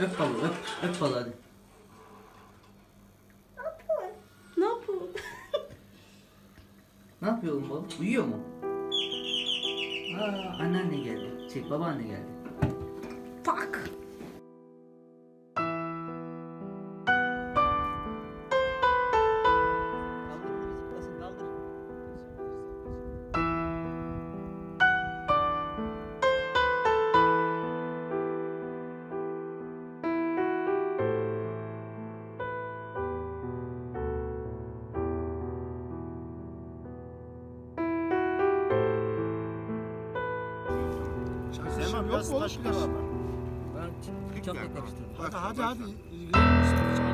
Öp balığı öp. Öp balığı hadi. Ne yapıyor? Ne yapıyor oğlum balık? Uyuyor mu? Aa anneanne geldi. Şey babaanne geldi. Yok mu oğlum? Ben bıçakla karıştırdım. Hadi hadi hadi. Hadi.